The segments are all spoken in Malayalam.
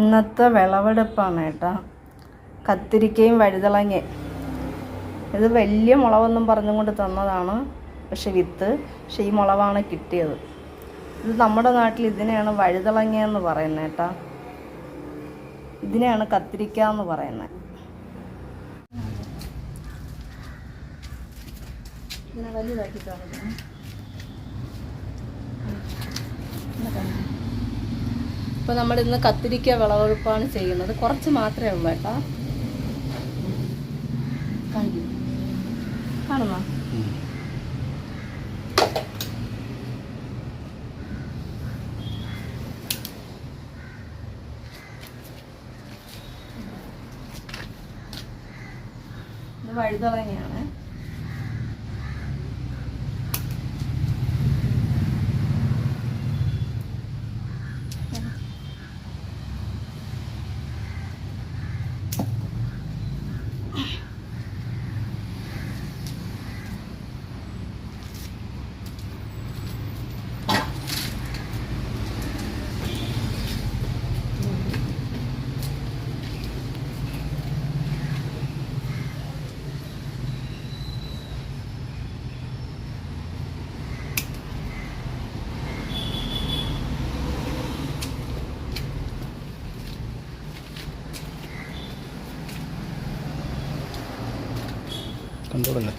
ഇന്നത്തെ വിളവെടുപ്പാണ് കേട്ടോ. കത്തിരിക്കയും വഴുതളങ്ങയും ഇത് വലിയ മുളവൊന്നും പറഞ്ഞും കൊണ്ട് തന്നതാണ്. പക്ഷെ വിത്ത് പക്ഷെ ഈ മുളവാണ് കിട്ടിയത്. ഇത് നമ്മുടെ നാട്ടിൽ ഇതിനെയാണ് വഴുതളങ്ങ എന്ന് പറയുന്നത് കേട്ടോ. ഇതിനെയാണ് കത്തിരിക്ക എന്ന് പറയുന്നത്. ഇതിനെ വലുതാക്കി കാണിക്കണം ഇപ്പോൾ നമ്മൾ ഇന്ന് കത്തിരിക്ക വിളവെടുപ്പാണ് ചെയ്യുന്നത്. കുറച്ച് മാത്രമേ ഉള്ളൂ കേട്ടോ. ഇത് വഴുതളങ്ങയാണ്. കണ്ടോടല്ലേ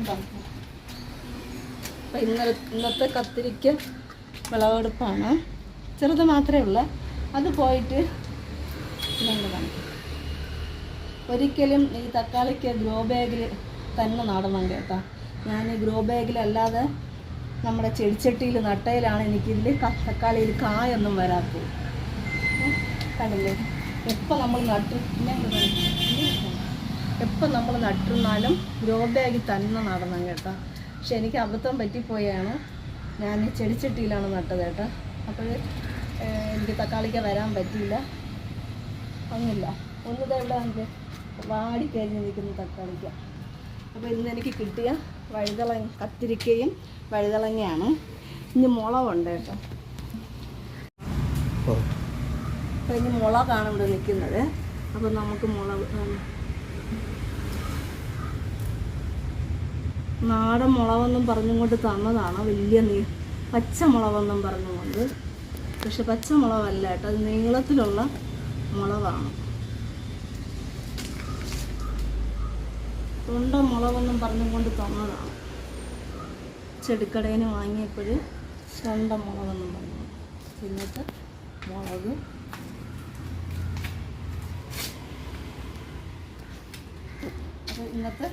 അപ്പം ഇന്നലെ ഇന്നത്തെ കത്തിരിക്ക വിളവെടുപ്പാണ്. ചെറുത് മാത്രമേ ഉള്ളൂ. അത് പോയിട്ട് ഇതെന്ത് ഒരിക്കലും ഈ തക്കാളിക്ക് ഗ്രോ ബാഗിൽ തന്നെ നടണം കേട്ടോ. ഞാൻ ഈ ഗ്രോ ബാഗിലല്ലാതെ നമ്മുടെ ചെടിച്ചട്ടിയിൽ നട്ടയിലാണ് എനിക്കിതിൽ തക്കാളിയിൽ കായൊന്നും വരാത്തത്. കണ്ടില്ലേ? എപ്പോൾ നമ്മൾ നട്ടു. എപ്പോൾ നമ്മൾ നട്ടിരുന്നാലും ഗ്രോ തന്നെ നടണം കേട്ടോ. പക്ഷെ എനിക്ക് അബദ്ധം പറ്റിപ്പോയാണ്. ഞാൻ ചെടിച്ചട്ടിയിലാണ് നട്ടത് കേട്ടോ. അപ്പോൾ എനിക്ക് തക്കാളിക്ക വരാൻ പറ്റിയില്ല. ഒന്നില്ല ഒന്നിത് എവിടെ എനിക്ക് വാടിക്കഴിഞ്ഞ് നിൽക്കുന്ന തക്കാളിക്ക. അപ്പോൾ ഇന്ന് എനിക്ക് കിട്ടിയ വഴുതള കത്തിരിക്കയും വഴുതളങ്ങയാണ്. ഇനി മുളകുണ്ട് കേട്ടോ. അപ്പം അപ്പോൾ ഇനി മുളകാണ് ഇവിടെ നിൽക്കുന്നത്. അപ്പോൾ നമുക്ക് മുളക് നാടൻ മുളകെന്നും പറഞ്ഞും കൊണ്ട് തന്നതാണ്. വലിയ നീ പച്ചമുളകെന്നും പറഞ്ഞുകൊണ്ട്. പക്ഷെ പച്ചമുളകല്ല കേട്ടോ അത് നീളത്തിലുള്ള മുളകാണ് തൊണ്ട മുളവെന്നും പറഞ്ഞും കൊണ്ട് തന്നതാണ് വാങ്ങിയപ്പോഴും വാങ്ങിയപ്പോൾ തൊണ്ട മുളകെന്നും പറഞ്ഞു. എന്നിട്ട് മുളക് ഇന്നത്തെ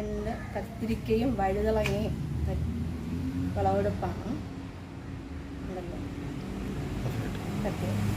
എന്റെ കത്തിരിക്കയും വഴുതളങ്ങയും വിളവെടുപ്പാണ്. ഉണ്ടല്ലോ. കത്തിരി